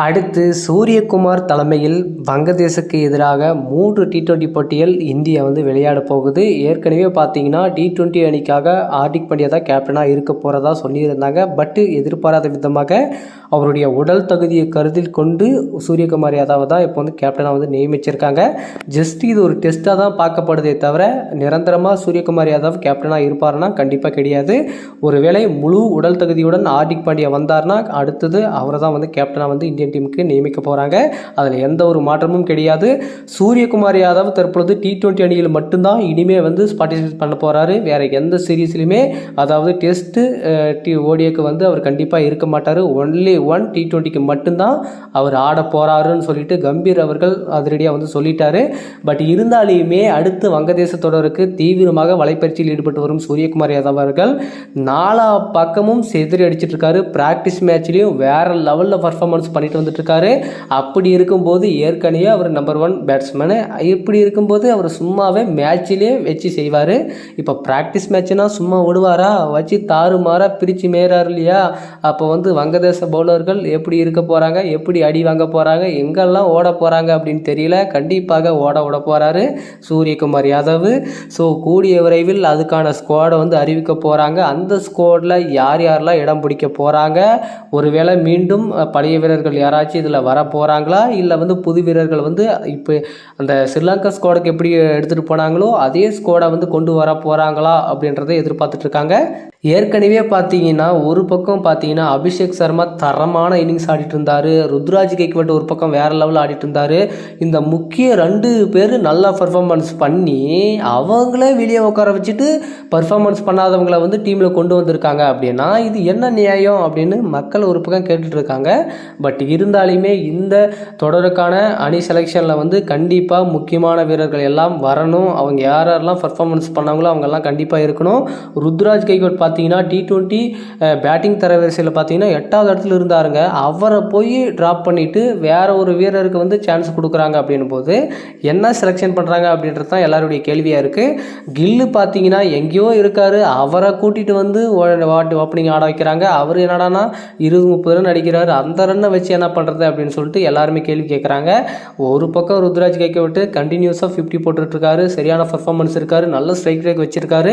அடுத்து சூரியகுமார் தலைமையில் வங்கதேசக்கு எதிராக மூன்று டி டுவெண்ட்டி போட்டியில் இந்தியா வந்து விளையாட போகுது. ஏற்கனவே பார்த்தீங்கன்னா டி டுவெண்ட்டி அணிக்காக ஹார்திக் பாண்டியா தான் கேப்டனாக இருக்க போகிறதா சொல்லியிருந்தாங்க. பட்டு எதிர்பாராத விதமாக அவருடைய உடல் தகுதியை கருத்தில் கொண்டு சூரியகுமார் யாதவ் தான் இப்போ வந்து கேப்டனாக வந்து நியமிச்சிருக்காங்க. ஜஸ்ட் இது ஒரு டெஸ்ட்டாக தான் பார்க்கப்படுதே தவிர நிரந்தரமாக சூரியகுமார் யாதவ் கேப்டனாக இருப்பார்னா கண்டிப்பாக கிடையாது. ஒருவேளை முழு உடல் தகுதியுடன் ஹார்திக் பாண்டியா வந்தார்னா அடுத்தது அவரை தான் வந்து கேப்டனாக வந்து இந்தியன் டீமுக்கு நியமிக்க போகிறாங்க அதில் எந்த ஒரு மாற்றமும் கிடையாது. சூரியகுமார் யாதவ் தற்பொழுது டி டுவெண்ட்டி அணியில் மட்டும்தான் இனிமே வந்து பார்ட்டிசிபேட் பண்ண போகிறாரு வேறு எந்த சீரீஸ்லையுமே அதாவது டெஸ்ட்டு டி ஓடியக்கு வந்து அவர் கண்டிப்பாக இருக்க மாட்டார். ஒன்லி ஒன் டி டுவெண்ட்டிக்கு மட்டும்தான் அவர் ஆட போகிறாருன்னு சொல்லிட்டு கம்பீர் அவர்கள் அதிரடியாக வந்து சொல்லிட்டாரு. பட் இருந்தாலுமே அடுத்து வங்கதேச தொடருக்கு தீவிரமாக வலைப்பயிற்சியில் ஈடுபட்டு வரும் சூரியகுமார் யாதவ் அவர்கள் நாலா பக்கமும் செதிரி அடிச்சிட்டு இருக்காரு. ப்ராக்டிஸ் மேட்ச்லேயும் வேற லெவலில் பர்ஃபார்மன்ஸ் பண்ணிட்டு ஆடிட்டு வந்துட்டுருக்காரு. அப்படி இருக்கும்போது ஏற்கனவே அவர் நம்பர் ஒன் பேட்ஸ்மேனு இப்படி இருக்கும்போது அவர் சும்மாவே மேட்ச்லேயே வச்சு செய்வார். இப்போ ப்ராக்டிஸ் மேட்ச்னா சும்மா விடுவாரா வச்சு தாறுமாறாக பிரித்து மேறாரு இல்லையா? அப்போ வந்து வங்கதேச பவுலர்கள் எப்படி இருக்க போகிறாங்க எப்படி அடி வாங்க போகிறாங்க எங்கெல்லாம் ஓட போகிறாங்க அப்படின்னு தெரியல. கண்டிப்பாக ஓட விட போகிறாரு சூரியகுமார் யாதவ். ஸோ கூடிய விரைவில் அதுக்கான ஸ்குவாடை வந்து அறிவிக்க போகிறாங்க அந்த ஸ்குவாடில் யார் யாரெல்லாம் இடம் பிடிக்க போகிறாங்க ஒருவேளை மீண்டும் பழைய வீரர்கள் யாராச்சும் இதில் வர போகிறாங்களா இல்லை வந்து புது வீரர்கள் வந்து இப்போ அந்த ஸ்ரீலங்கா ஸ்குவாடுக்கு எப்படி எடுத்துகிட்டு போனாங்களோ அதே ஸ்குவாடை வந்து கொண்டு வர போகிறாங்களா அப்படின்றத எதிர்பார்த்துட்ருக்காங்க ஏற்கனவே பார்த்தீங்கன்னா ஒரு பக்கம் பார்த்தீங்கன்னா அபிஷேக் சர்மா தரமான இன்னிங்ஸ் ஆடிட்டு இருந்தார். ருத்ராஜ் கேக்வெட் ஒரு பக்கம் வேறு லெவலில் ஆடிட்டு இருந்தார். இந்த முக்கிய ரெண்டு பேர் நல்லா பர்ஃபார்மன்ஸ் பண்ணி அவங்களே வெளியே உட்கார வச்சுட்டு பர்ஃபார்மன்ஸ் பண்ணாதவங்கள வந்து டீமில் கொண்டு வந்திருக்காங்க அப்படின்னா இது என்ன நியாயம் அப்படின்னு மக்கள் ஒரு பக்கம் கேட்டுட்ருக்காங்க பட் இருந்தாலுமே இந்த தொடருக்கான அணி செலெக்ஷனில் வந்து கண்டிப்பாக முக்கியமான வீரர்கள் எல்லாம் வரணும். அவங்க யார் யாரெல்லாம் பர்ஃபார்மன்ஸ் பண்ணாங்களோ அவங்கெல்லாம் கண்டிப்பாக இருக்கணும். ருத்ராஜ் கைகோட் பார்த்தீங்கன்னா டி ட்வெண்ட்டி பேட்டிங் தரவரிசையில் பார்த்தீங்கன்னா எட்டாவது இடத்துல இருந்தாருங்க. அவரை போய் ட்ராப் பண்ணிவிட்டு வேற ஒரு வீரருக்கு வந்து சான்ஸ் கொடுக்குறாங்க அப்படின்னும் போது என்ன செலெக்ஷன் பண்ணுறாங்க அப்படின்றது தான் எல்லாருடைய கேள்வியாக இருக்குது கில்லு பார்த்தீங்கன்னா எங்கேயோ இருக்கார். அவரை கூட்டிகிட்டு வந்து வாட்டி ஓப்பனிங் ஆட வைக்கிறாங்க. அவர் என்னடானா இருபது முப்பது ரன் அடிக்கிறார். அந்த ரன்னை வச்சு என்ன பண்ணுறது அப்படின்னு சொல்லிட்டு எல்லாருமே கேள்வி கேட்குறாங்க ஒரு பக்கம் ருத்ராஜ் கேட்க விட்டு கண்டினியூஸாக ஃபிஃப்டி போட்டுட்ருக்காரு. சரியான பர்ஃபார்மன்ஸ் இருக்காரு. நல்ல ஸ்ட்ரைக் ரேக் வச்சுருக்காரு.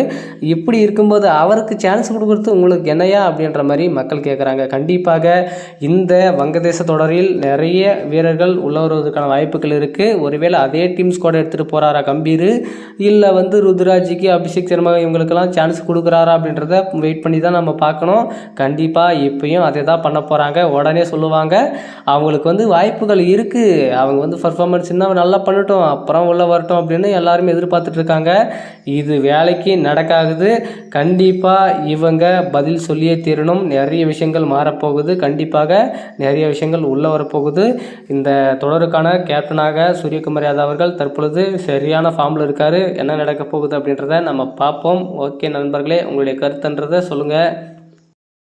இப்படி இருக்கும்போது அவருக்கு சான்ஸ் கொடுக்குறது உங்களுக்கு என்னையா அப்படின்ற மாதிரி மக்கள் கேட்குறாங்க கண்டிப்பாக இந்த வங்கதேச தொடரில் நிறைய வீரர்கள் உள்ள வருவதற்கான வாய்ப்புகள் இருக்குது ஒருவேளை அதே டீம் ஸ்குவாட் எடுத்துகிட்டு போகிறாரா கம்பீர்? இல்லை வந்து ருத்ராஜிக்கு அபிஷேக் சர்மா இவங்களுக்கெல்லாம் சான்ஸ் கொடுக்குறாரா அப்படின்றத வெயிட் பண்ணி தான் நம்ம பார்க்கணும். கண்டிப்பாக இப்பயும் அதே தான் பண்ண போகிறாங்க உடனே சொல்லுவாங்க. அவங்களுக்கு வந்து வாய்ப்புகள் இருக்குது அவங்க வந்து பர்ஃபார்மன்ஸ் இன்னும் நல்லா பண்ணட்டும் அப்புறம் உள்ளே வரட்டும் அப்படின்னு எல்லாருமே எதிர்பார்த்துட்டு இருக்காங்க. இது வேலைக்கு நடக்காகுது. கண்டிப்பாக இவங்க பதில் சொல்லியே தீரணும். நிறைய விஷயங்கள் மாறப்போகுது. கண்டிப்பாக நிறைய விஷயங்கள் உள்ளே வரப்போகுது. இந்த தொடருக்கான கேப்டனாக சூரியகுமார் யாதவ் அவர்கள் தற்பொழுது சரியான ஃபார்மில் இருக்கார். என்ன நடக்க போகுது அப்படின்றத நம்ம பார்ப்போம். ஓகே நண்பர்களே உங்களுடைய கருத்துன்றதை சொல்லுங்கள்